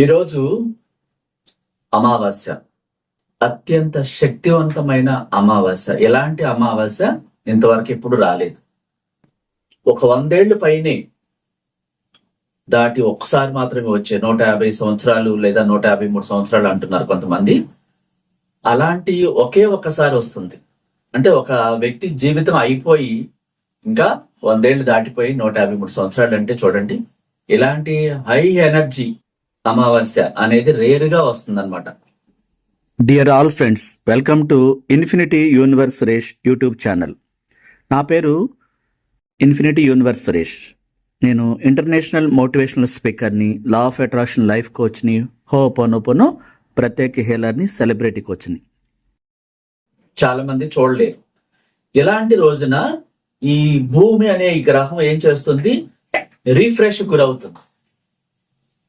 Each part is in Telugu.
ఈరోజు అమావాస్య. అత్యంత శక్తివంతమైన అమావాస్య. ఎలాంటి అమావాస్య? ఇంతవరకు ఎప్పుడు రాలేదు. ఒక వందేళ్ళు పైనే దాటి ఒక్కసారి మాత్రమే వచ్చే నూట యాభై సంవత్సరాలు లేదా నూట యాభై మూడు సంవత్సరాలు అంటున్నారు కొంతమంది. అలాంటి ఒకే ఒక్కసారి వస్తుంది. అంటే ఒక వ్యక్తి జీవితం అయిపోయి ఇంకా వందేళ్ళు దాటిపోయి నూట యాభై మూడు సంవత్సరాలు అంటే చూడండి ఇలాంటి హై ఎనర్జీ అమావాస్య అనేది రేరుగా వస్తుందన్నమాట. Dear all friends welcome to infinity universe Suresh YouTube channel నా పేరు ఇన్ఫినిటీ యూనివర్స్ సురేష్ నేను ఇంటర్నేషనల్ మోటివేషనల్ స్పీకర్ని లా ఆఫ్ అట్రాక్షన్ లైఫ్ కోచ్ని హోపోనోపోనో ప్రత్యేక హీలర్ని సెలబ్రిటీ కోచ్ని చాలా మంది చూడలేరు. ఇలాంటి రోజున ఈ భూమి అనే ఈ గ్రహం ఏం చేస్తుంది? రీఫ్రెష్ గురవుతుంది.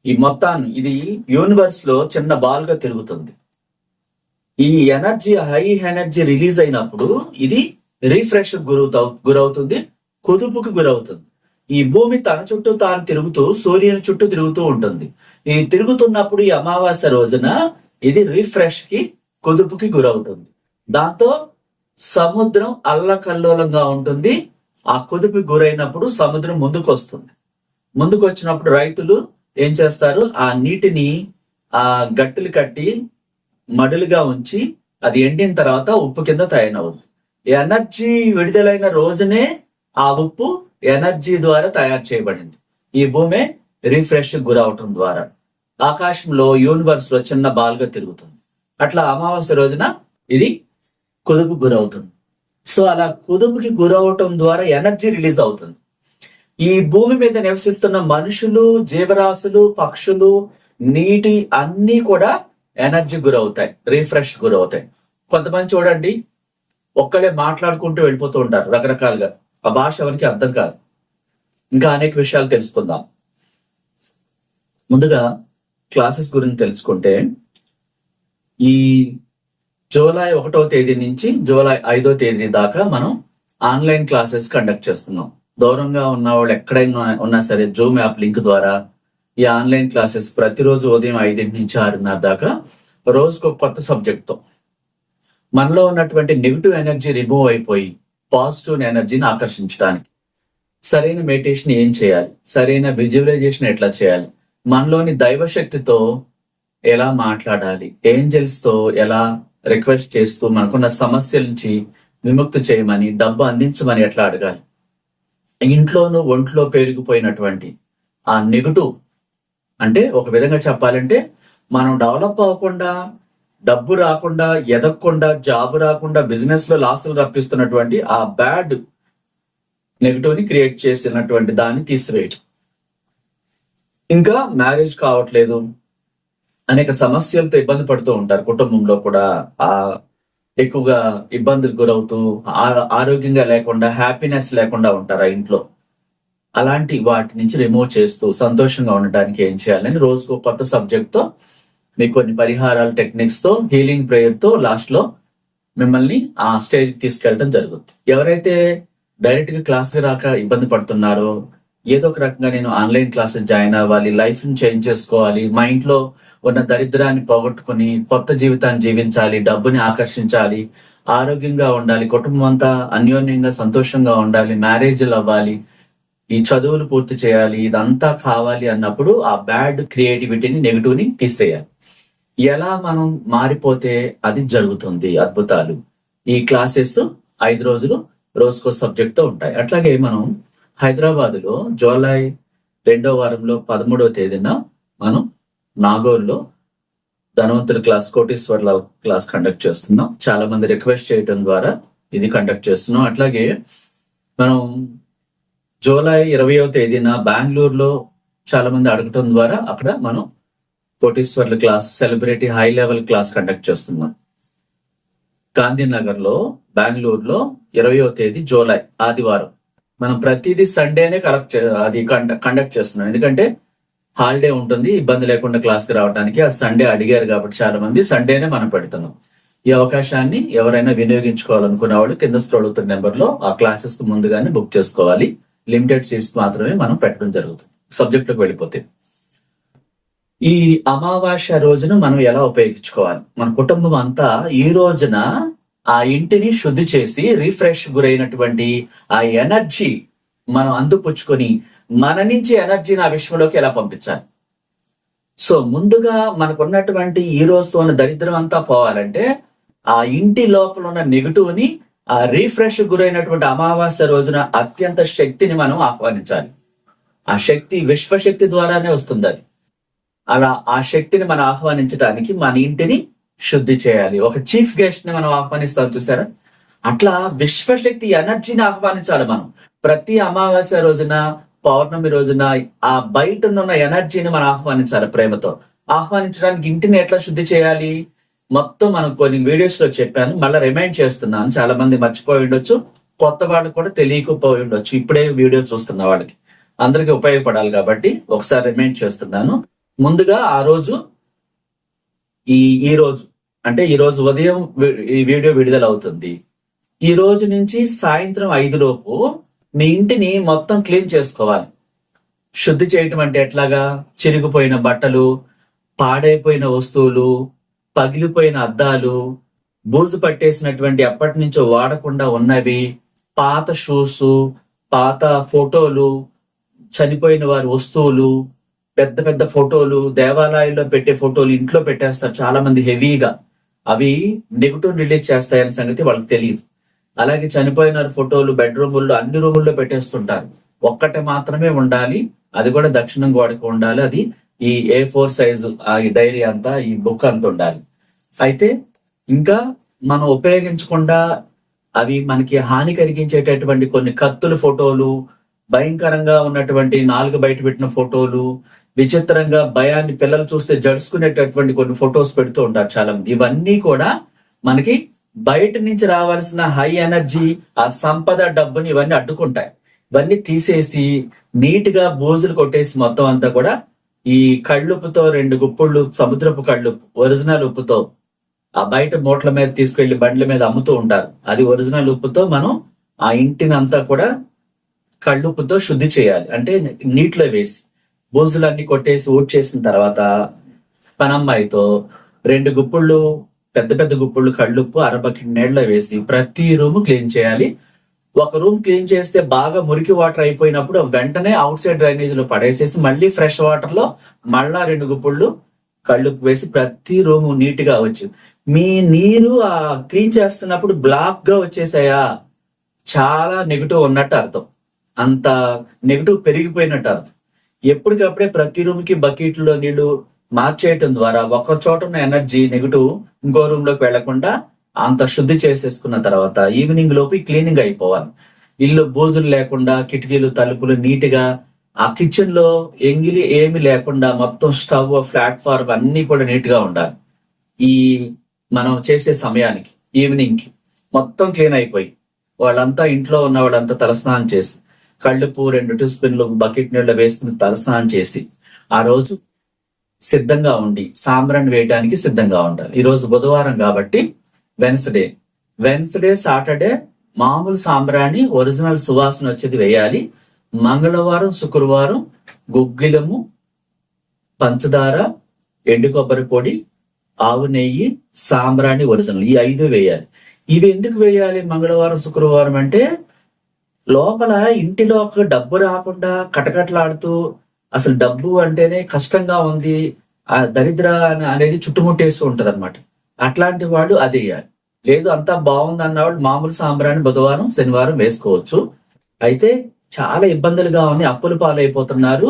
ఈ మొత్తాన్ని ఇది యూనివర్స్లో చిన్న బాల్గా తిరుగుతుంది. ఈ ఎనర్జీ హై ఎనర్జీ రిలీజ్ అయినప్పుడు ఇది రీఫ్రెష్ గురవుతావు గురవుతుంది కుదుపుకి గురవుతుంది. ఈ భూమి తన చుట్టూ తాను తిరుగుతూ సూర్యుని చుట్టూ తిరుగుతూ ఉంటుంది. ఈ తిరుగుతున్నప్పుడు ఈ అమావాస్య రోజున ఇది రీఫ్రెష్కి కుదుపుకి గురవుతుంది. దాంతో సముద్రం అల్లకల్లోలంగా ఉంటుంది. ఆ కుదుపు గురైనప్పుడు సముద్రం ముందుకు వస్తుంది ముందుకు వచ్చినప్పుడు రైతులు ఏం చేస్తారు? ఆ నీటిని ఆ గట్టులు కట్టి మడులుగా ఉంచి అది ఎండిన తర్వాత ఉప్పు కింద తయారవుతుంది. ఎనర్జీ విడుదలైన రోజునే ఆ ఉప్పు ఎనర్జీ ద్వారా తయారు చేయబడింది. ఈ భూమి రిఫ్రెష్ గురవటం ద్వారా. ఆకాశంలో యూనివర్స్లో చిన్న బాల్గా తిరుగుతుంది. అట్లా అమావాస్య రోజున ఇది కుదుపు గురవుతుంది. సో అలా కుదుపుకి గురవటం ద్వారా ఎనర్జీ రిలీజ్ అవుతుంది. ఈ భూమి మీద నివసిస్తున్న మనుషులు జీవరాశులు పక్షులు నీటి అన్నీ కూడా ఎనర్జీ గురవుతాయి రీఫ్రెష్ గురవుతాయి. కొంతమంది చూడండి ఒక్కడే మాట్లాడుకుంటూ వెళ్ళిపోతూ ఉంటారు రకరకాలుగా. ఆ భాష ఎవరికి అర్థం కాదు. ఇంకా అనేక విషయాలు తెలుసుకుందాం. ముందుగా క్లాసెస్ గురించి తెలుసుకుంటే ఈ జూలై ఒకటో తేదీ నుంచి జూలై ఐదో తేదీ దాకా మనం ఆన్లైన్ క్లాసెస్ కండక్ట్ చేస్తున్నాం. దూరంగా ఉన్న వాళ్ళు ఎక్కడైనా ఉన్నా సరే జూమ్ యాప్ లింక్ ద్వారా ఈ ఆన్లైన్ క్లాసెస్ ప్రతిరోజు ఉదయం ఐదింటి నుంచి ఆరున్నర దాకా రోజుకు కొత్త సబ్జెక్ట్తో మనలో ఉన్నటువంటి నెగిటివ్ ఎనర్జీ రిమూవ్ అయిపోయి పాజిటివ్ ఎనర్జీని ఆకర్షించడానికి. సరైన మెడిటేషన్ ఏం చేయాలి? సరైన విజువలైజేషన్ ఎట్లా చేయాలి? మనలోని దైవశక్తితో ఎలా మాట్లాడాలి? ఏంజల్స్తో ఎలా రిక్వెస్ట్ చేస్తూ మనకున్న సమస్యల నుంచి విముక్తి చేయమని డబ్బు అందించమని ఎట్లా అడగాలి? ఇంట్లోనూ ఒంట్లో పెరిగిపోయినటువంటి ఆ నెగటివ్ అంటే ఒక విధంగా చెప్పాలంటే మనం డెవలప్ అవ్వకుండా డబ్బు రాకుండా ఎదగకుండా జాబ్ రాకుండా బిజినెస్లో లాసులు రప్పిస్తున్నటువంటి ఆ బ్యాడ్ నెగటివ్ని క్రియేట్ చేసినటువంటి దాన్ని తీసివేయటం. ఇంకా మ్యారేజ్ కావట్లేదు. అనేక సమస్యలతో ఇబ్బంది పడుతూ ఉంటారు కుటుంబంలో కూడా ఆ ఎక్కువగా ఇబ్బందులు గురవుతూ ఆ- ఆరోగ్యంగా లేకుండా హ్యాపీనెస్ లేకుండా ఉంటారు ఆ ఇంట్లో. అలాంటి వాటి నుంచి రిమూవ్ చేస్తూ సంతోషంగా ఉండడానికి ఏం చేయాలని రోజుకు కొత్త సబ్జెక్ట్తో మీకు కొన్ని పరిహారాలు టెక్నిక్స్తో హీలింగ్ ప్రేయర్తో లాస్ట్లో మిమ్మల్ని ఆ స్టేజ్ తీసుకెళ్ళడం జరుగుతుంది ఎవరైతే డైరెక్ట్గా క్లాస్ రాక ఇబ్బంది పడుతున్నారో ఏదో ఒక రకంగా నేను ఆన్లైన్ క్లాసెస్ జాయిన్ అవ్వాలి లైఫ్ని చేంజ్ చేసుకోవాలి మా ఇంట్లో ఉన్న దరిద్రాన్ని పోగొట్టుకుని కొత్త జీవితాన్ని జీవించాలి డబ్బుని ఆకర్షించాలి ఆరోగ్యంగా ఉండాలి కుటుంబం అంతా అన్యోన్యంగా సంతోషంగా ఉండాలి మ్యారేజ్లు అవ్వాలి ఈ చదువులు పూర్తి చేయాలి ఇదంతా కావాలి అన్నప్పుడు ఆ బ్యాడ్ క్రియేటివిటీని నెగిటివ్ని తీసేయాలి. ఎలా మనం మారిపోతే అది జరుగుతుంది అద్భుతాలు. ఈ క్లాసెస్ ఐదు రోజులు రోజుకో సబ్జెక్ట్తో ఉంటాయి. అట్లాగే మనం హైదరాబాద్లో జూలై రెండో వారంలో పదమూడవ తేదీన మనం నాగోర్లో ధనవంతుల క్లాస్ కోటీశ్వర్ల క్లాస్ కండక్ట్ చేస్తున్నాం. చాలా మంది రిక్వెస్ట్ చేయడం ద్వారా ఇది కండక్ట్ చేస్తున్నాం. అట్లాగే మనం జూలై ఇరవయో తేదీన బెంగళూరులో చాలా మంది అడగటం ద్వారా అక్కడ మనం కోటీశ్వర్ల class celebrity high level class conduct చేస్తున్నాం. గాంధీనగర్లో బెంగళూరులో ఇరవయో తేదీ జూలై ఆదివారం. మనం ప్రతిదీ సండేనే కలెక్ట్ అది కండక్ట్ చేస్తున్నాం. ఎందుకంటే హాలిడే ఉంటుంది ఇబ్బంది లేకుండా క్లాస్కి రావడానికి ఆ సండే అడిగారు కాబట్టి చాలా మంది సండేనే మనం పెడుతున్నాం. ఈ అవకాశాన్ని ఎవరైనా వినియోగించుకోవాలనుకునే వాళ్ళు కింద స్క్రోల్ అవుతున్న నెంబర్లో ఆ క్లాసెస్ ముందుగానే బుక్ చేసుకోవాలి. లిమిటెడ్ సీట్స్ మాత్రమే మనం పెట్టడం జరుగుతుంది. సబ్జెక్ట్ వెళ్ళిపోతే. ఈ అమావాస్య రోజును మనం ఎలా ఉపయోగించుకోవాలి? మన కుటుంబం అంతా ఈ రోజున ఆ ఇంటిని శుద్ధి చేసి రిఫ్రెష్ గురైనటువంటి ఆ ఎనర్జీ మనం అందుపుచ్చుకొని మన నుంచి ఎనర్జీని ఆ విశ్వంలోకి ఎలా పంపించాలి? సో ముందుగా మనకున్నటువంటి ఈ రోజుతో ఉన్న దరిద్రం అంతా పోవాలంటే ఆ ఇంటి లోపల ఉన్న నెగిటివ్ని ఆ రీఫ్రెష్ గురైనటువంటి అమావాస్య రోజున అత్యంత శక్తిని మనం ఆహ్వానించాలి. ఆ శక్తి విశ్వశక్తి ద్వారానే వస్తుంది అది అలా ఆ శక్తిని మనం ఆహ్వానించడానికి మన ఇంటిని శుద్ధి చేయాలి. ఒక చీఫ్ గెస్ట్ని మనం ఆహ్వానిస్తాం చూసారా? అట్లా విశ్వశక్తి ఎనర్జీని ఆహ్వానించాలి మనం. ప్రతి అమావాస్య రోజున పౌర్ణమి రోజున ఆ బయట ఉన్న ఎనర్జీని మనం ఆహ్వానించాలి ప్రేమతో. ఆహ్వానించడానికి ఇంటిని ఎట్లా శుద్ధి చేయాలి? మొత్తం మనం కొన్ని వీడియోస్లో చెప్పాను. మళ్ళీ రిమైండ్ చేస్తున్నాను. చాలా మంది మర్చిపోయి ఉండొచ్చు. కొత్త వాళ్ళకి కూడా తెలియకపోయి ఉండొచ్చు. ఇప్పుడే వీడియో చూస్తున్న వాళ్ళకి. అందరికి ఉపయోగపడాలి కాబట్టి ఒకసారి రిమైండ్ చేస్తున్నాను. ముందుగా ఆ రోజు ఈ ఈ రోజు. అంటే ఈ రోజు ఉదయం ఈ వీడియో విడుదల అవుతుంది ఈ రోజు నుంచి సాయంత్రం ఐదు లోపు మీ ఇంటిని మొత్తం క్లీన్ చేసుకోవాలి. శుద్ధి చేయటం అంటే ఎట్లాగా? చిరిగిపోయిన బట్టలు పాడైపోయిన వస్తువులు పగిలిపోయిన అద్దాలు బూజు పట్టేసినటువంటి ఎప్పటి నుంచో వాడకుండా ఉన్నవి పాత షూస్ పాత ఫోటోలు చనిపోయిన వారి వస్తువులు పెద్ద పెద్ద ఫోటోలు దేవాలయాల్లో పెట్టే ఫోటోలు ఇంట్లో పెట్టేస్తారు. చాలా మంది హెవీగా. అవి నెగిటివ్ రిలీజ్ చేస్తాయనే సంగతి వాళ్ళకి తెలియదు. అలాగే చనిపోయిన ఫోటోలు బెడ్రూముల్లో అన్ని రూముల్లో పెట్టేస్తుంటారు. ఒక్కటి మాత్రమే ఉండాలి. అది కూడా దక్షిణం గోడకు ఉండాలి. అది ఈ ఏ ఫోర్ సైజు ఆ ఈ డైరీ అంతా ఈ బుక్ అంతా ఉండాలి. అయితే ఇంకా మనం ఉపయోగించకుండా అవి మనకి హాని కలిగించేటటువంటి కొన్ని కత్తుల ఫోటోలు భయంకరంగా ఉన్నటువంటి నాలుగు బయట పెట్టిన ఫోటోలు విచిత్రంగా భయాన్ని పిల్లలు చూస్తే జడుచుకునేటటువంటి కొన్ని ఫొటోస్ పెడుతూ ఉంటారు చాలా మంది ఇవన్నీ కూడా మనకి బయట నుంచి రావాల్సిన హై ఎనర్జీ ఆ సంపద డబ్బుని ఇవన్నీ అడ్డుకుంటాయి. ఇవన్నీ తీసేసి నీట్గా బోజులు కొట్టేసి మొత్తం అంతా కూడా ఈ కళ్ళుప్పుతో రెండు గుప్పుళ్ళు సముద్రపు కళ్ళుప్పు ఒరిజినల్ ఉప్పుతో ఆ బయట మూట్ల మీద తీసుకెళ్ళి బండ్ల మీద అమ్ముతూ ఉంటారు. అది ఒరిజినల్ ఉప్పుతో మనం ఆ ఇంటిని అంతా కూడా కళ్ళుప్పుతో శుద్ధి చేయాలి. అంటే నీటిలో వేసి బోజులన్నీ కొట్టేసి ఊడ్చేసిన తర్వాత పనమ్మాయితో రెండు గుప్పుళ్ళు పెద్ద పెద్ద గుప్పుళ్ళు కళ్ళుప్పు అరబకెట్ నీళ్ళలో వేసి ప్రతి రూమ్ క్లీన్ చేయాలి. ఒక రూమ్ క్లీన్ చేస్తే బాగా మురికి వాటర్ అయిపోయినప్పుడు వెంటనే అవుట్ సైడ్ డ్రైనేజ్లో పడేసేసి మళ్ళీ ఫ్రెష్ వాటర్లో మళ్ళా రెండు గుప్పుళ్ళు కళ్ళుప్పు వేసి ప్రతి రూమ్ నీట్గా వచ్చి మీ నీరు ఆ క్లీన్ చేస్తున్నప్పుడు బ్లాక్గా వచ్చేసాయా? చాలా నెగిటివ్ ఉన్నట్టు అర్థం. అంత నెగిటివ్ పెరిగిపోయినట్టు అర్థం. ఎప్పటికప్పుడే ప్రతి రూమ్కి బకెట్లో నీళ్ళు మార్చేయటం ద్వారా ఒక చోట ఉన్న ఎనర్జీ నెగిటివ్ ఇంకో రూమ్లోకి వెళ్ళకుండా అంత శుద్ధి చేసేసుకున్న తర్వాత ఈవినింగ్ లోపు క్లీనింగ్ అయిపోవాలి. ఇల్లు బూజులు లేకుండా కిటికీలు తలుపులు నీట్గా ఆ కిచెన్లో ఎంగిలి ఏమి లేకుండా మొత్తం స్టవ్ ప్లాట్ఫామ్ అన్ని కూడా నీట్గా ఉండాలి. ఈ మనం చేసే సమయానికి ఈవినింగ్కి మొత్తం క్లీన్ అయిపోయి వాళ్ళంతా ఇంట్లో ఉన్న వాళ్ళంతా తలస్నానం చేసి కళ్ళుపు రెండు టీ బకెట్ నీళ్ళ వేసుకుని తలస్నానం చేసి ఆ రోజు సిద్ధంగా ఉండి సాంబ్రాన్ని వేయడానికి సిద్ధంగా ఉండాలి. ఈరోజు బుధవారం కాబట్టి వెన్స్డే వెన్స్డే సాటర్డే మామూలు సాంబ్రాణి ఒరిజినల్ సువాసన వచ్చేది వేయాలి. మంగళవారం శుక్రవారం గుగ్గిలము పంచదార ఎండు కొబ్బరి పొడి ఆవు నెయ్యి సాంబ్రాణి ఒరిజినల్ ఈ ఐదు వేయాలి. ఇవి ఎందుకు వేయాలి మంగళవారం శుక్రవారం అంటే లోపల ఇంటిలో ఒక డబ్బు రాకుండా కటకట్లాడుతూ అసలు డబ్బు అంటేనే కష్టంగా ఉంది ఆ దరిద్ర అనేది చుట్టుముట్టేస్తూ ఉంటది అనమాట అట్లాంటి వాళ్ళు అది వేయాలి లేదు అంతా బాగుంది అన్నవాళ్ళు మామూలు సాంబ్రాన్ని బుధవారం శనివారం వేసుకోవచ్చు. అయితే చాలా ఇబ్బందులుగా ఉంది అప్పుల పాలైపోతున్నారు.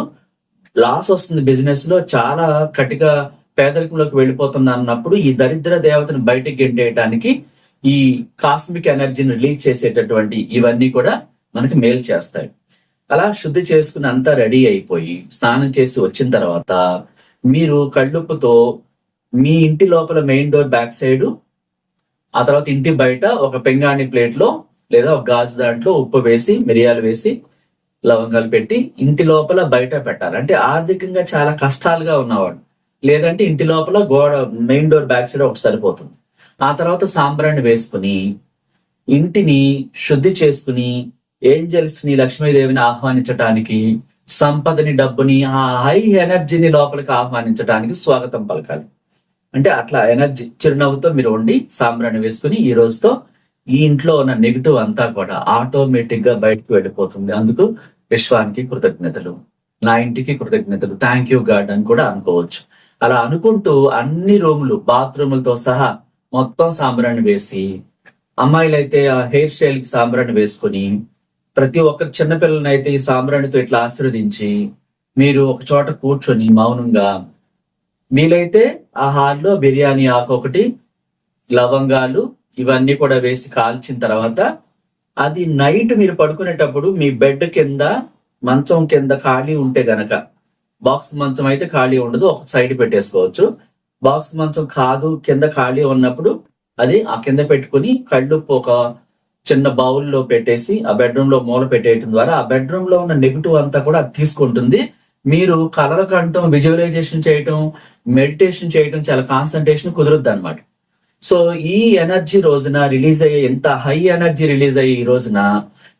లాస్ వస్తుంది బిజినెస్లో చాలా కటిక పేదరికంలోకి వెళ్ళిపోతుంది అన్నప్పుడు ఈ దరిద్ర దేవతను బయటకు గెంటేయడానికి ఈ కాస్మిక్ ఎనర్జీని రిలీజ్ చేసేటటువంటి ఇవన్నీ కూడా మనకి మేలు చేస్తాయి. అలా శుద్ధి చేసుకుని అంతా రెడీ అయిపోయి స్నానం చేసి వచ్చిన తర్వాత మీరు కళ్ళుప్పుతో మీ ఇంటి లోపల మెయిన్ డోర్ బ్యాక్ సైడ్ ఆ తర్వాత ఇంటి బయట ఒక పెంగాణి ప్లేట్లో లేదా ఒక గాజు దాంట్లో ఉప్పు వేసి మిరియాలు వేసి లవంగాలు పెట్టి ఇంటి లోపల బయట పెట్టాలి. అంటే ఆర్థికంగా చాలా కష్టాలుగా ఉన్నవాడు. లేదంటే ఇంటి లోపల గోడ మెయిన్ డోర్ బ్యాక్ సైడ్ ఒకటి సరిపోతుంది. ఆ తర్వాత సాంబ్రాన్ని వేసుకుని ఇంటిని శుద్ధి చేసుకుని ఏంజల్స్ని లక్ష్మీదేవిని ఆహ్వానించటానికి సంపదని డబ్బుని ఆ హై ఎనర్జీని లోపలికి ఆహ్వానించడానికి స్వాగతం పలకాలి. అంటే అట్లా ఎనర్జీ చిరునవ్వుతో మీరు ఉండి సాంబ్రాన్ని వేసుకుని ఈ రోజుతో ఈ ఇంట్లో ఉన్న నెగిటివ్ అంతా కూడా ఆటోమేటిక్గా బయటకు వెళ్ళిపోతుంది. అందుకు విశ్వానికి కృతజ్ఞతలు. నా ఇంటికి కృతజ్ఞతలు. థ్యాంక్ యూ గాడ్ అని కూడా అనుకోవచ్చు. అలా అనుకుంటూ అన్ని రూములు బాత్రూములతో సహా మొత్తం సాంబ్రాన్ని వేసి అమ్మాయిలైతే ఆ హెయిర్ స్టైల్కి సాంబ్రాన్ని వేసుకుని ప్రతి ఒక్కరు చిన్నపిల్లలనైతే ఈ సాంబ్రాణితో ఇట్లా ఆశీర్వదించి మీరు ఒక చోట కూర్చొని మౌనంగా వీలైతే ఆ హాల్లో బిర్యానీ ఆకు ఒకటి లవంగాలు ఇవన్నీ కూడా వేసి కాల్చిన తర్వాత అది నైట్ మీరు పడుకునేటప్పుడు మీ బెడ్ కింద మంచం కింద ఖాళీ ఉంటే గనక బాక్స్ మంచం అయితే ఖాళీ ఉండదు ఒక సైడ్ పెట్టేసుకోవచ్చు. బాక్స్ మంచం కాదు కింద ఖాళీ ఉన్నప్పుడు అది ఆ కింద పెట్టుకుని కళ్ళుప్పు ఒక చిన్న బౌల్లో పెట్టేసి ఆ బెడ్రూమ్లో మూల పెట్టేయటం ద్వారా ఆ బెడ్రూమ్లో ఉన్న నెగిటివ్ అంతా కూడా అది తీసుకుంటుంది. మీరు కలర్ కంటం విజువలైజేషన్ చేయటం మెడిటేషన్ చేయటం చాలా కాన్సన్ట్రేషన్ కుదరద్దు అనమాట సో ఈ ఎనర్జీ రోజున రిలీజ్ అయ్యే ఎంత హై ఎనర్జీ రిలీజ్ అయ్యే ఈ రోజున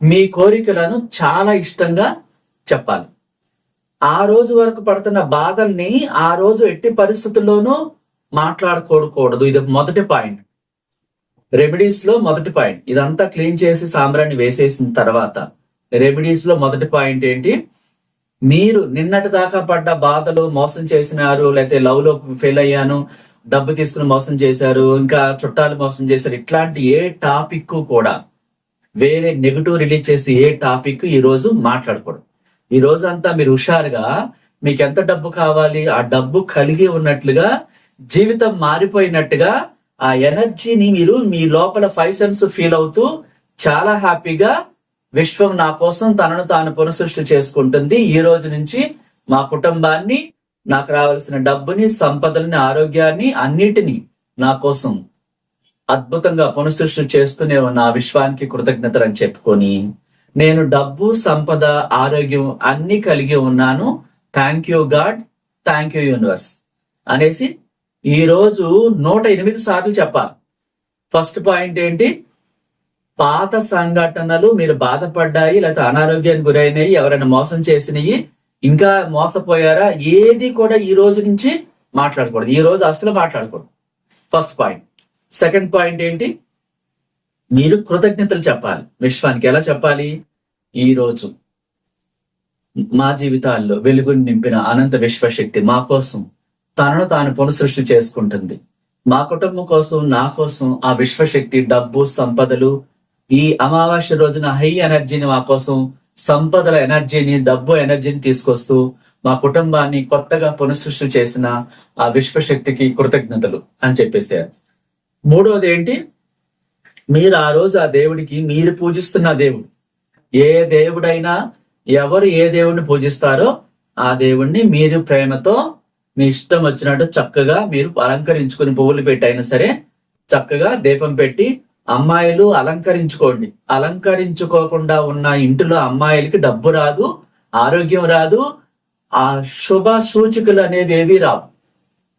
మీ కోరికలను చాలా ఇష్టంగా చెప్పాలి. ఆ రోజు వరకు పడుతున్న బాధల్ని ఆ రోజు ఎట్టి పరిస్థితుల్లోనూ మాట్లాడుకోకూడదు. ఇది మొదటి పాయింట్. రెమెడీస్లో మొదటి పాయింట్. ఇదంతా క్లీన్ చేసి సాంబ్రాన్ని వేసేసిన తర్వాత రెమెడీస్లో మొదటి పాయింట్ ఏంటి? మీరు నిన్నటి దాకా పడ్డ బాధలు మోసం చేసినారు లేకపోతే లవ్లో ఫెయిల్ అయ్యాను డబ్బు తీసుకుని మోసం చేశారు ఇంకా చుట్టాలు మోసం చేశారు ఇట్లాంటి ఏ టాపిక్ కూడా వేరే నెగిటివ్ రిలీజ్ చేసి ఏ టాపిక్ ఈ రోజు మాట్లాడకూడదు. ఈ రోజు అంతా మీరు హుషారుగా మీకు ఎంత డబ్బు కావాలి ఆ డబ్బు కలిగి ఉన్నట్లుగా జీవితం మారిపోయినట్టుగా ఆ ఎనర్జీని మీరు మీ లోపల ఫైవ్ సెన్స్ ఫీల్ అవుతూ చాలా హ్యాపీగా విశ్వం నా కోసం తనను తాను పునఃసృష్టి చేసుకుంటుంది. ఈ రోజు నుంచి మా కుటుంబాన్ని నాకు రావాల్సిన డబ్బుని సంపదలని ఆరోగ్యాన్ని అన్నిటినీ నా కోసం అద్భుతంగా పునఃసృష్టి చేస్తూనే ఉన్న ఆ విశ్వానికి కృతజ్ఞతలు అని చెప్పుకొని నేను డబ్బు సంపద ఆరోగ్యం అన్ని కలిగి ఉన్నాను. Thank you God thank you universe అనేసి ఈ రోజు నూట ఎనిమిది సార్లు చెప్పాలి. ఫస్ట్ పాయింట్ ఏంటి? పాత సంఘటనలు మీరు బాధపడ్డాయి లేకపోతే అనారోగ్యానికి గురైనవి ఎవరైనా మోసం చేసినవి ఇంకా మోసపోయారా? ఏది కూడా ఈ రోజు నుంచి మాట్లాడకూడదు. ఈ రోజు అసలు మాట్లాడకూడదు. ఫస్ట్ పాయింట్ సెకండ్ పాయింట్ ఏంటి? మీరు కృతజ్ఞతలు చెప్పాలి. విశ్వానికి ఎలా చెప్పాలి? ఈ రోజు మా జీవితాల్లో వెలుగుని నింపిన అనంత విశ్వశక్తి మా కోసం తనను తాను పునఃసృష్టి చేసుకుంటుంది. మా కుటుంబం కోసం నా కోసం ఆ విశ్వశక్తి డబ్బు సంపదలు ఈ అమావాస్య రోజున హై ఎనర్జీని మా కోసం సంపదల ఎనర్జీని డబ్బు ఎనర్జీని తీసుకొస్తూ మా కుటుంబాన్ని కొత్తగా పునఃసృష్టి చేసిన ఆ విశ్వశక్తికి కృతజ్ఞతలు అని చెప్పేసారు మూడవది ఏంటి? మీరు ఆ రోజు ఆ దేవుడికి మీరు పూజిస్తున్న దేవుడు. ఏ దేవుడైనా ఎవరు ఏ దేవుడిని పూజిస్తారో ఆ దేవుణ్ణి మీరు ప్రేమతో మీ ఇష్టం వచ్చినట్టు చక్కగా మీరు అలంకరించుకుని పువ్వులు పెట్టి అయినా సరే చక్కగా దీపం పెట్టి అమ్మాయిలు అలంకరించుకోండి. అలంకరించుకోకుండా ఉన్న ఇంటిలో అమ్మాయిలకి డబ్బు రాదు ఆరోగ్యం రాదు ఆ శుభ సూచికలు అనేది ఏవి రావు.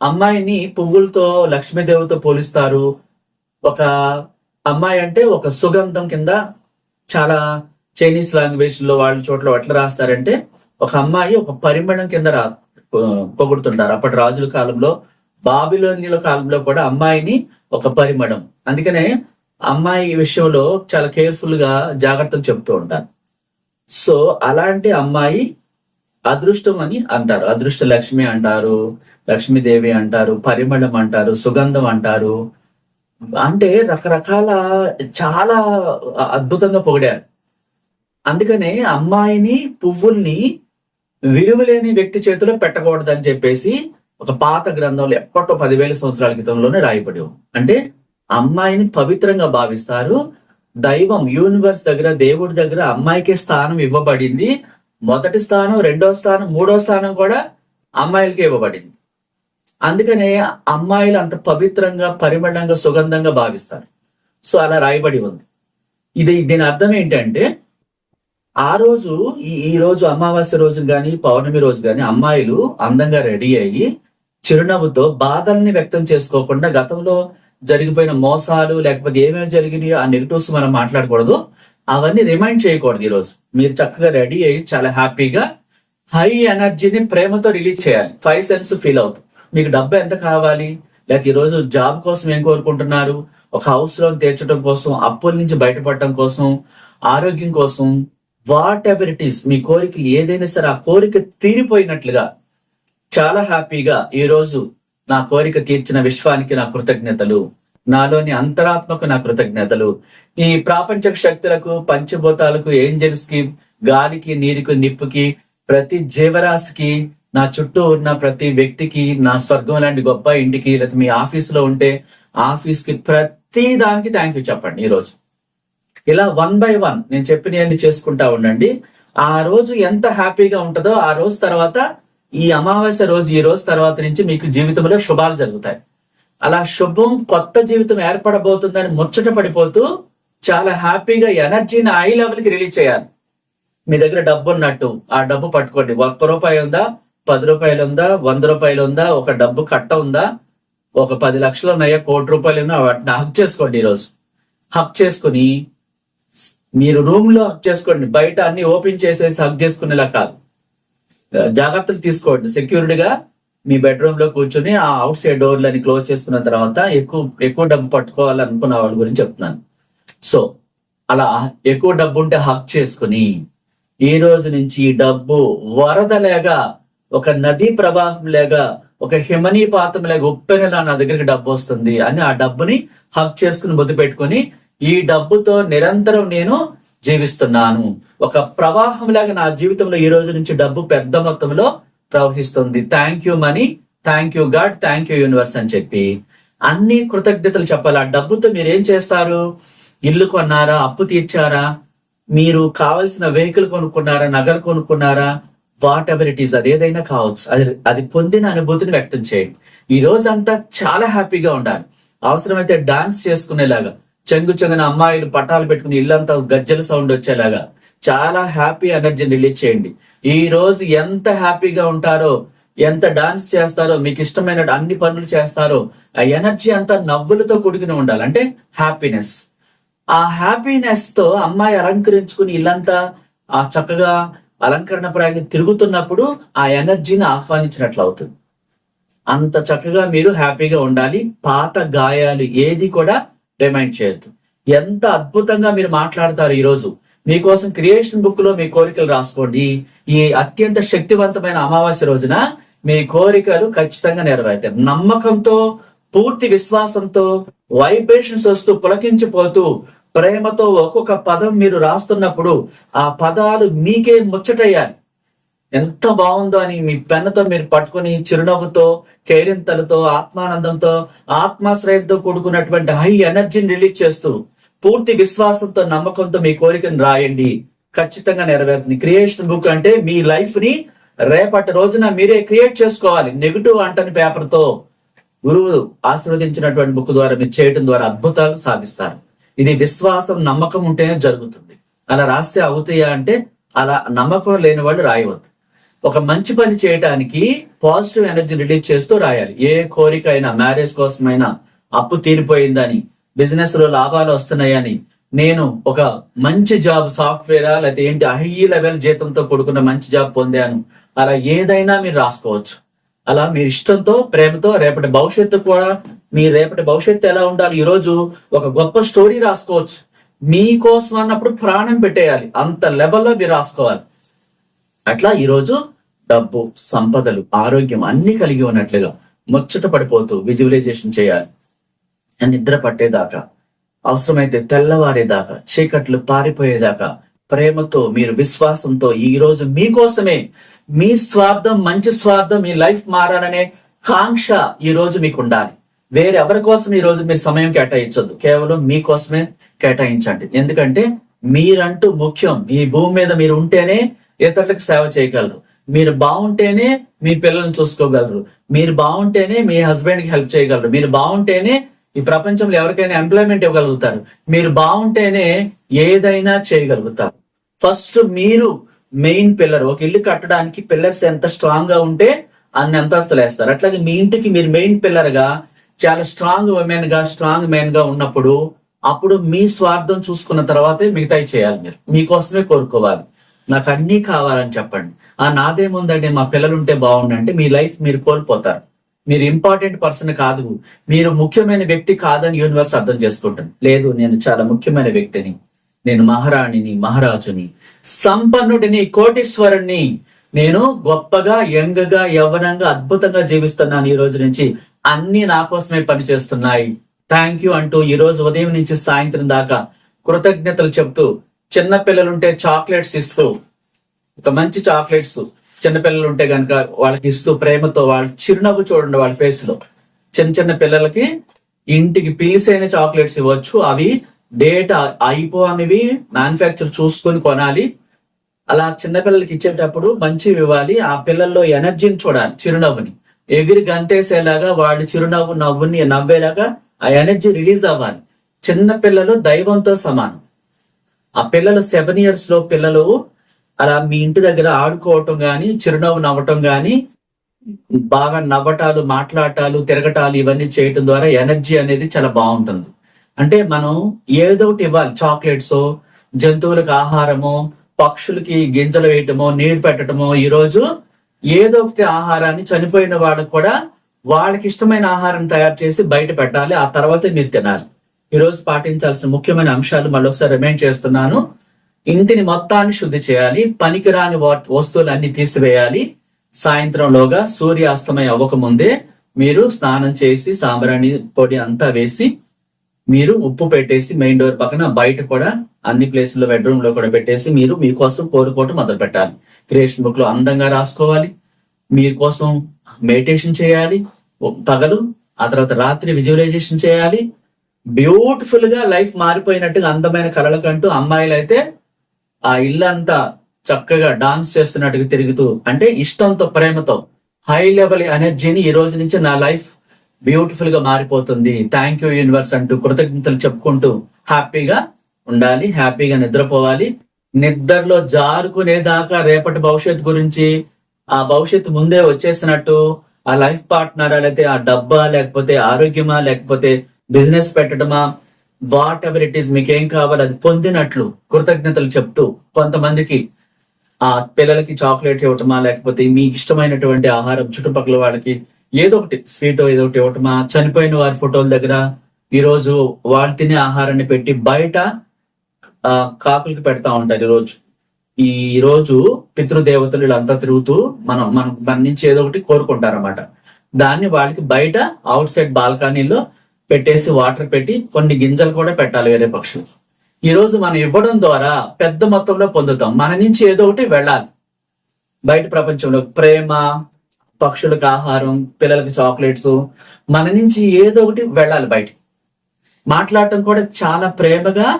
అమ్మాయిని పువ్వులతో లక్ష్మీదేవితో పోలిస్తారు. ఒక అమ్మాయి అంటే ఒక సుగంధం కింద చాలా చైనీస్ లాంగ్వేజ్లో వాళ్ళ చోట్ల ఎట్లా రాస్తారంటే ఒక అమ్మాయి ఒక పరిమళం కింద రాదు. పొగుడుతుంటారు. అప్పటి రాజుల కాలంలో బాబిలోనిల కాలంలో కూడా అమ్మాయిని ఒక పరిమళం. అందుకనే అమ్మాయి విషయంలో చాలా కేర్ఫుల్గా జాగ్రత్తలు చెప్తూ ఉంటారు. సో అలాంటి అమ్మాయి అదృష్టం అని అంటారు. అదృష్ట లక్ష్మి అంటారు లక్ష్మీదేవి అంటారు పరిమళం అంటారు సుగంధం అంటారు. అంటే రకరకాల చాలా అద్భుతంగా పొగిడారు. అందుకనే అమ్మాయిని పువ్వుల్ని విలువలేని వ్యక్తి చేతిలో పెట్టకూడదని చెప్పేసి ఒక పాత గ్రంథంలో ఎప్పటో పదివేల సంవత్సరాల క్రితంలోనే రాయబడి అంటే అమ్మాయిని పవిత్రంగా భావిస్తారు. దైవం యూనివర్స్ దగ్గర దేవుడి దగ్గర అమ్మాయికే స్థానం ఇవ్వబడింది. మొదటి స్థానం రెండో స్థానం మూడో స్థానం కూడా అమ్మాయిలకే ఇవ్వబడింది. అందుకనే అమ్మాయిలు అంత పవిత్రంగా పరిమళంగా సుగంధంగా భావిస్తారు. సో అలా రాయబడి ఉంది. ఇది దీని అర్థం ఏంటంటే ఆ రోజు ఈ రోజు అమావాస్య రోజు గాని పౌర్ణమి రోజు గాని అమ్మాయిలు అందంగా రెడీ అయ్యి చిరునవ్వుతో బాధల్ని వ్యక్తం చేసుకోకుండా గతంలో జరిగిపోయిన మోసాలు లేకపోతే ఏమేమి జరిగినాయో ఆ నెగిటివ్స్ మనం మాట్లాడకూడదు. అవన్నీ రిమైండ్ చేయకూడదు ఈరోజు మీరు చక్కగా రెడీ అయ్యి చాలా హ్యాపీగా హై ఎనర్జీని ప్రేమతో రిలీజ్ చేయాలి. ఫైవ్ సెన్స్ ఫీల్ అవుతుంది మీకు డబ్బు ఎంత కావాలి? లేకపోతే ఈరోజు జాబ్ కోసం ఏం కోరుకుంటున్నారు? ఒక హౌస్ లోన్ తీర్చడం కోసం అప్పుల నుంచి బయటపడటం కోసం ఆరోగ్యం కోసం వాట్ ఎవర్ ఇట్ ఈస్ మీ కోరికలు ఏదైనా సరే ఆ కోరిక తీరిపోయినట్లుగా చాలా హ్యాపీగా ఈ రోజు నా కోరిక తీర్చిన విశ్వానికి నా కృతజ్ఞతలు. నాలోని అంతరాత్మకు నా కృతజ్ఞతలు. ఈ ప్రాపంచక శక్తులకు పంచభూతాలకు ఏంజల్స్కి గాలికి నీరుకి నిప్పుకి ప్రతి జీవరాశికి నా చుట్టూ ఉన్న ప్రతి వ్యక్తికి నా స్వర్గం లాంటి గొప్ప ఇంటికి లేకపోతే మీ ఆఫీస్లో ఉంటే ఆఫీస్కి ప్రతి దానికి థ్యాంక్ యూ చెప్పండి ఈ రోజు. ఇలా వన్ బై వన్ నేను చెప్పినవన్నీ చేసుకుంటా ఉండండి. ఆ రోజు ఎంత హ్యాపీగా ఉంటుందో ఆ రోజు తర్వాత ఈ అమావాస్య రోజు ఈ రోజు తర్వాత నుంచి మీకు జీవితంలో శుభాలు జరుగుతాయి. అలా శుభం కొత్త జీవితం ఏర్పడబోతుందని ముచ్చట పడిపోతూ చాలా హ్యాపీగా ఎనర్జీని ఐ లెవెల్కి రిలీజ్ చేయాలి. మీ దగ్గర డబ్బు ఉన్నట్టు ఆ డబ్బు పట్టుకోండి. ఒక్క రూపాయి ఉందా? పది రూపాయలు ఉందా? వంద రూపాయలు ఉందా? ఒక డబ్బు కట్ట ఉందా? ఒక పది లక్షలు ఉన్నాయా? కోటి రూపాయలు ఉన్నా? వాటిని హక్ చేసుకోండి ఈరోజు. హక్ చేసుకుని మీరు రూమ్లో హక్ చేసుకోండి. బయట అన్ని ఓపెన్ చేసేసి హక్ చేసుకునేలా కాదు. జాగ్రత్తలు తీసుకోండి. సెక్యూర్డ్గా మీ బెడ్రూమ్లో కూర్చొని ఆ అవుట్ సైడ్ డోర్లని క్లోజ్ చేసుకున్న తర్వాత ఎక్కువ ఎక్కువ డబ్బు పట్టుకోవాలనుకున్న వాళ్ళ గురించి చెప్తున్నాను. సో అలా ఎక్కువ డబ్బు ఉంటే హక్ చేసుకుని ఈ రోజు నుంచి ఈ డబ్బు వరద లేక ఒక నదీ ప్రవాహం లేగా ఒక హిమనీపాతం లేక ఉప్పెనలా నా దగ్గరికి డబ్బు వస్తుంది అని ఆ డబ్బుని హక్ చేసుకుని ముద్దు పెట్టుకుని ఈ డబ్బుతో నిరంతరం నేను జీవిస్తున్నాను. ఒక ప్రవాహం లాగా నా జీవితంలో ఈ రోజు నుంచి డబ్బు పెద్ద మొత్తంలో ప్రవహిస్తుంది. Thank you money thank you God thank you universe అని చెప్పి. అన్ని కృతజ్ఞతలు చెప్పాలి? ఆ డబ్బుతో మీరేం చేస్తారు? ఇల్లు కొన్నారా? అప్పు తీర్చారా? మీరు కావలసిన వెహికల్ కొనుక్కున్నారా? నగలు కొనుక్కున్నారా? వాట్ ఎవర్ ఇట్ ఈస్ అది ఏదైనా కావచ్చు. అది అది పొందిన అనుభూతిని వ్యక్తం చేయండి ఈ రోజంతా చాలా హ్యాపీగా ఉండాలి. అవసరమైతే డాన్స్ చేసుకునేలాగా. చెంగు చెంగున అమ్మాయిలు పట్టాలు పెట్టుకుని ఇల్లంతా గజ్జల సౌండ్ వచ్చేలాగా. చాలా హ్యాపీ ఎనర్జీని రిలీజ్ చేయండి. ఈ రోజు ఎంత హ్యాపీగా ఉంటారో ఎంత డాన్స్ చేస్తారో మీకు ఇష్టమైన అన్ని పనులు చేస్తారో ఆ ఎనర్జీ అంతా నవ్వులతో కూడుకుని ఉండాలి. అంటే హ్యాపీనెస్. ఆ హ్యాపీనెస్తో అమ్మాయి అలంకరించుకుని ఇల్లంతా ఆ చక్కగా అలంకరణ ప్రాయంగా తిరుగుతున్నప్పుడు ఆ ఎనర్జీని ఆహ్వానించినట్లు అవుతుంది. అంత చక్కగా మీరు హ్యాపీగా ఉండాలి. పాత గాయాలు ఏది కూడా రిమైండ్ చేయొద్దు. ఎంత అద్భుతంగా మీరు మాట్లాడతారు ఈ రోజు మీకోసం క్రియేషన్ బుక్లో మీ కోరికలు రాసుకోండి. ఈ అత్యంత శక్తివంతమైన అమావాస్య రోజున మీ కోరికలు ఖచ్చితంగా నెరవేరుతాయి. నమ్మకంతో పూర్తి విశ్వాసంతో వైబ్రేషన్స్ వస్తూ పులకించిపోతూ ప్రేమతో ఒక్కొక్క పదం మీరు రాస్తున్నప్పుడు ఆ పదాలు మీకే ముచ్చటయ్యాలి. ఎంత బాగుందో అని మీ పెన్నతో మీరు పట్టుకుని చిరునవ్వుతో కేరింతలతో ఆత్మానందంతో ఆత్మాశ్రయంతో కూడుకున్నటువంటి హై ఎనర్జీని రిలీజ్ చేస్తూ పూర్తి విశ్వాసంతో నమ్మకంతో మీ కోరికను రాయండి. ఖచ్చితంగా నెరవేరుతుంది. క్రియేషన్ బుక్ అంటే మీ లైఫ్ని రేపటి రోజున మీరే క్రియేట్ చేసుకోవాలి. నెగిటివ్ అంటని పేపర్తో గురువు ఆశీర్వదించినటువంటి బుక్ ద్వారా మీరు చేయడం ద్వారా అద్భుతాలు సాధిస్తారు. ఇది విశ్వాసం నమ్మకం ఉంటేనే జరుగుతుంది. అలా రాస్తే అవుతాయా అంటే అలా నమ్మకం లేని వాళ్ళు రాయవద్దు. ఒక మంచి పని చేయటానికి పాజిటివ్ ఎనర్జీ రిలీజ్ చేస్తూ రాయాలి. ఏ కోరిక అయినా మ్యారేజ్ కోసమైనా అప్పు తీరిపోయిందని బిజినెస్లో లాభాలు వస్తున్నాయని నేను ఒక మంచి జాబ్ సాఫ్ట్వేరా లేకపోతే ఏంటి హై లెవెల్ జీతంతో కూడుకున్న మంచి జాబ్ పొందాను. అలా ఏదైనా మీరు రాసుకోవచ్చు. అలా మీ ఇష్టంతో ప్రేమతో రేపటి భవిష్యత్తు కూడా మీ రేపటి భవిష్యత్తు ఎలా ఉండాలి? ఈరోజు ఒక గొప్ప స్టోరీ రాసుకోవచ్చు. మీకోసం అన్నప్పుడు ప్రాణం పెట్టేయాలి. అంత లెవెల్లో మీరు రాసుకోవాలి. అట్లా ఈరోజు డబ్బు సంపదలు ఆరోగ్యం అన్ని కలిగి ఉన్నట్లుగా ముచ్చట పడిపోతూ విజువలైజేషన్ చేయాలి. నిద్ర పట్టేదాకా అవసరమైతే తెల్లవారేదాకా చీకట్లు పారిపోయేదాకా ప్రేమతో మీరు విశ్వాసంతో ఈ రోజు మీకోసమే మీ స్వార్థం మంచి స్వార్థం మీ లైఫ్ మారాలనే కాంక్ష ఈ రోజు మీకు ఉండాలి వేరే ఎవరి కోసం ఈ రోజు మీరు సమయం కేటాయించొద్దు. కేవలం మీకోసమే కేటాయించండి. ఎందుకంటే మీరంటూ ముఖ్యం ఈ భూమి మీద మీరు ఉంటేనే ఇతరులకు సేవ చేయగలరు? మీరు బాగుంటేనే మీ పిల్లల్ని చూసుకోగలరు. మీరు బాగుంటేనే మీ హస్బెండ్కి హెల్ప్ చేయగలరు. మీరు బాగుంటేనే ఈ ప్రపంచంలో ఎవరికైనా ఎంప్లాయ్మెంట్ ఇవ్వగలుగుతారు. మీరు బాగుంటేనే ఏదైనా చేయగలుగుతారు. ఫస్ట్ మీరు మెయిన్ పిల్లర్ ఒక ఇల్లు కట్టడానికి పిల్లర్స్ ఎంత స్ట్రాంగ్గా ఉంటే అన్ని అంతస్తులు వేస్తారు. అట్లాగే మీ ఇంటికి మీరు మెయిన్ పిల్లర్గా చాలా స్ట్రాంగ్ ఉమెన్గా స్ట్రాంగ్ మెన్గా ఉన్నప్పుడు అప్పుడు మీ స్వార్థం చూసుకున్న తర్వాతే మిగతాయి చేయాలి మీరు. మీకోసమే కోరుకోవాలి. నాకు అన్నీ కావాలని చెప్పండి. ఆ నాదేముందండి మా పిల్లలు ఉంటే బాగుండంటే మీ లైఫ్ మీరు కోల్పోతారు. మీరు ఇంపార్టెంట్ పర్సన్ కాదు. మీరు ముఖ్యమైన వ్యక్తి కాదని యూనివర్స్ అర్థం చేసుకుంటాను లేదు నేను చాలా ముఖ్యమైన వ్యక్తిని. నేను మహారాణిని మహారాజుని. సంపన్నుడిని కోటీశ్వరుణ్ణి. నేను గొప్పగా యంగగా యవ్వనంగా అద్భుతంగా జీవిస్తున్నాను ఈ రోజు నుంచి. అన్ని నా కోసమే పనిచేస్తున్నాయి. థ్యాంక్ యూ అంటూ ఈ రోజు ఉదయం నుంచి సాయంత్రం దాకా కృతజ్ఞతలు చెప్తూ చిన్న పిల్లలుంటే చాక్లెట్స్ ఇస్తూ ఒక మంచి చాక్లెట్స్ చిన్నపిల్లలు ఉంటే కనుక వాళ్ళకి ఇస్తూ ప్రేమతో వాళ్ళ చిరునవ్వు చూడండి వాళ్ళ ఫేస్లో చిన్న చిన్న పిల్లలకి ఇంటికి పీసైన చాక్లెట్స్ ఇవ్వచ్చు. అవి డేట్ అయిపోనివి మ్యానుఫ్యాక్చర్ చూసుకొని కొనాలి. అలా చిన్నపిల్లలకి ఇచ్చేటప్పుడు మంచివి ఇవ్వాలి. ఆ పిల్లల్లో ఎనర్జీని చూడాలి చిరునవ్వుని. ఎగిరి గంతేసేలాగా వాళ్ళు చిరునవ్వు నవ్వుని నవ్వేలాగా ఆ ఎనర్జీ రిలీజ్ అవ్వాలి. చిన్న పిల్లలు దైవంతో సమానం. ఆ పిల్లలు సెవెన్ ఇయర్స్లో పిల్లలు అలా మీ ఇంటి దగ్గర ఆడుకోవటం గాని చిరునవ్వు నవ్వటం గాని బాగా నవ్వటాలు మాట్లాడటాలు తిరగటాలు ఇవన్నీ చేయటం ద్వారా ఎనర్జీ అనేది చాలా బాగుంటుంది. అంటే మనం ఏదో ఒకటి ఇవ్వాలి. చాక్లెట్స్ జంతువులకు ఆహారము పక్షులకి గింజలు వేయటమో నీరు పెట్టడమో ఈ రోజు ఏదో ఒకటి ఆహారాన్ని చనిపోయిన వాళ్ళకు కూడా వాళ్ళకి ఇష్టమైన ఆహారం తయారు చేసి బయట పెట్టాలి. ఆ తర్వాత మీరు తినాలి. ఈ రోజు పాటించాల్సిన ముఖ్యమైన అంశాలు మళ్ళొకసారి రిమైండ్ చేస్తున్నాను. ఇంటిని మొత్తాన్ని శుద్ధి చేయాలి. పనికిరాని వస్తువులు అన్ని తీసివేయాలి. సాయంత్రంలోగా సూర్యాస్తమయం అవ్వకముందే మీరు స్నానం చేసి సాంబ్రాణి పొడి అంతా వేసి మీరు ఉప్పు పెట్టేసి మెయిన్ డోర్ పక్కన బయట కూడా అన్ని ప్లేసుల్లో బెడ్రూమ్లో కూడా పెట్టేసి మీరు మీకోసం కోరుకోవటం మొదలు పెట్టాలి క్రియేషన్ బుక్లో అందంగా రాసుకోవాలి. మీకోసం మెడిటేషన్ చేయాలి. పగలు ఆ తర్వాత రాత్రి విజువలైజేషన్ చేయాలి. బ్యూటిఫుల్గా లైఫ్ మారిపోయినట్టుగా అందమైన కళలకంటూ అమ్మాయిలు అయితే ఆ ఇల్లంతా చక్కగా డాన్స్ చేస్తున్నట్టుగా తిరుగుతూ అంటే ఇష్టంతో ప్రేమతో హై లెవెల్ ఎనర్జీని ఈ రోజు నుంచి నా లైఫ్ బ్యూటిఫుల్గా మారిపోతుంది. థ్యాంక్ యూ యూనివర్స్ అంటూ కృతజ్ఞతలు చెప్పుకుంటూ హ్యాపీగా ఉండాలి హ్యాపీగా నిద్రపోవాలి. నిద్రలో జారుకునే దాకా రేపటి భవిష్యత్తు గురించి ఆ భవిష్యత్తు ముందే వచ్చేసినట్టు ఆ లైఫ్ పార్ట్నర్ లేకపోతే ఆ డబ్బా లేకపోతే ఆరోగ్యమా లేకపోతే బిజినెస్ పెట్టడమా? వాట్ ఎవర్ ఇట్ ఈస్ మీకేం కావాలి? అది పొందినట్లు కృతజ్ఞతలు చెప్తూ కొంతమందికి ఆ పిల్లలకి చాక్లెట్ ఇవ్వటమా? లేకపోతే మీకు ఇష్టమైనటువంటి ఆహారం చుట్టుపక్కల వాళ్ళకి ఏదో ఒకటి స్వీట్ ఏదో ఒకటి ఇవ్వటమా? చనిపోయిన వారి ఫోటోల దగ్గర ఈరోజు వాళ్ళు తినే ఆహారాన్ని పెట్టి బయట ఆ కాకులకి పెడతా ఉంటారు ఈ రోజు ఈ రోజు పితృదేవతలు వీళ్ళంతా తిరుగుతూ మనం మనం మన నుంచి ఏదో ఒకటి కోరుకుంటారన్నమాట. దాన్ని వాళ్ళకి బయట అవుట్ సైడ్ బాల్కనీలో పెట్టేసి వాటర్ పెట్టి కొన్ని గింజలు కూడా పెట్టాలి వేరే పక్షులు. ఈ రోజు మనం ఇవ్వడం ద్వారా పెద్ద మొత్తంలో పొందుతాం. మన నుంచి ఏదో ఒకటి వెళ్ళాలి. బయట ప్రపంచంలో ప్రేమ పక్షులకు ఆహారం పిల్లలకు చాక్లెట్స్ మన నుంచి ఏదో ఒకటి వెళ్ళాలి బయట మాట్లాడటం కూడా చాలా ప్రేమగా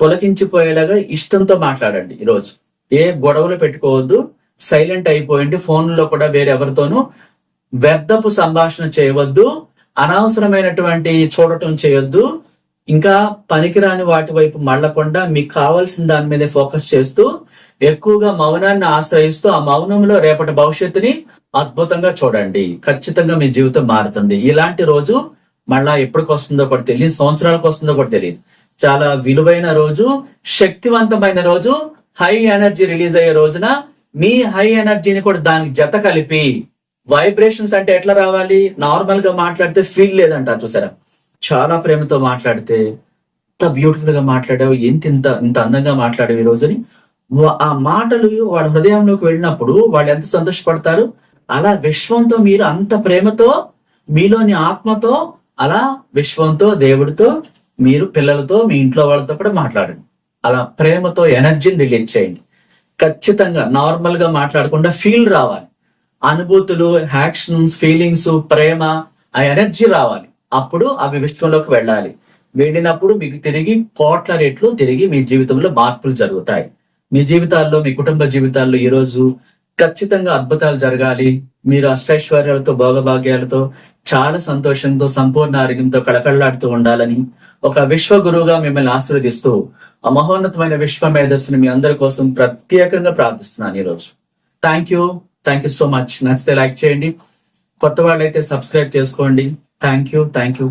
పొలకించిపోయేలాగా ఇష్టంతో మాట్లాడండి ఈరోజు ఏ గొడవలు పెట్టుకోవద్దు. సైలెంట్ అయిపోయింది ఫోన్లో కూడా వేరెవరితోనూ వ్యర్థపు సంభాషణ చేయవద్దు. అనవసరమైనటువంటి చూడటం చేయొద్దు. ఇంకా పనికిరాని వాటి వైపు మళ్ళకుండా మీకు కావాల్సిన దాని మీదే ఫోకస్ చేస్తూ ఎక్కువగా మౌనాన్ని ఆశ్రయిస్తూ ఆ మౌనంలో రేపటి భవిష్యత్తుని అద్భుతంగా చూడండి. ఖచ్చితంగా మీ జీవితం మారుతుంది. ఇలాంటి రోజు మళ్ళా ఎప్పటికి వస్తుందో కూడా తెలియదు. సంవత్సరాలకు వస్తుందో కూడా తెలియదు. చాలా విలువైన రోజు శక్తివంతమైన రోజు హై ఎనర్జీ రిలీజ్ అయ్యే రోజున మీ హై ఎనర్జీని కూడా దానికి జత కలిపి వైబ్రేషన్స్ అంటే ఎట్లా రావాలి? నార్మల్గా మాట్లాడితే ఫీల్ లేదంట చూసారా? చాలా ప్రేమతో మాట్లాడితే ఇంత బ్యూటిఫుల్గా మాట్లాడావు ఎంత ఇంత ఇంత అందంగా మాట్లాడావు ఈ రోజుని? ఆ మాటలు వాళ్ళ హృదయంలోకి వెళ్ళినప్పుడు వాళ్ళు ఎంత సంతోషపడతారు? అలా విశ్వంతో మీరు అంత ప్రేమతో మీలోని ఆత్మతో అలా విశ్వంతో దేవుడితో మీరు పిల్లలతో మీ ఇంట్లో వాళ్ళతో కూడా మాట్లాడండి. అలా ప్రేమతో ఎనర్జీని రిలీజ్ చేయండి. ఖచ్చితంగా నార్మల్గా మాట్లాడకుండా ఫీల్ రావాలి. అనుభూతులు యాక్షన్స్ ఫీలింగ్స్ ప్రేమ ఆ ఎనర్జీ రావాలి. అప్పుడు అవి విశ్వంలోకి వెళ్ళాలి. వెళ్ళినప్పుడు మీకు తిరిగి కోట్ల రెట్లు తిరిగి మీ జీవితంలో మార్పులు జరుగుతాయి. మీ జీవితాల్లో మీ కుటుంబ జీవితాల్లో ఈరోజు ఖచ్చితంగా అద్భుతాలు జరగాలి. మీరు అష్టైశ్వర్యాలతో భోగభాగ్యాలతో చాలా సంతోషంతో సంపూర్ణ ఆరోగ్యంతో కళకళలాడుతూ ఉండాలని ఒక విశ్వ గురువుగా మిమ్మల్ని ఆశీర్వదిస్తూ ఆ మహోన్నతమైన విశ్వ మేధస్సుని మీ అందరి కోసం ప్రత్యేకంగా ప్రార్థిస్తున్నాను ఈరోజు. Thank you thank you so much నచ్చితే లైక్ చేయండి. కొత్త వాళ్ళైతే సబ్స్క్రైబ్ చేసుకోండి. Thank you thank you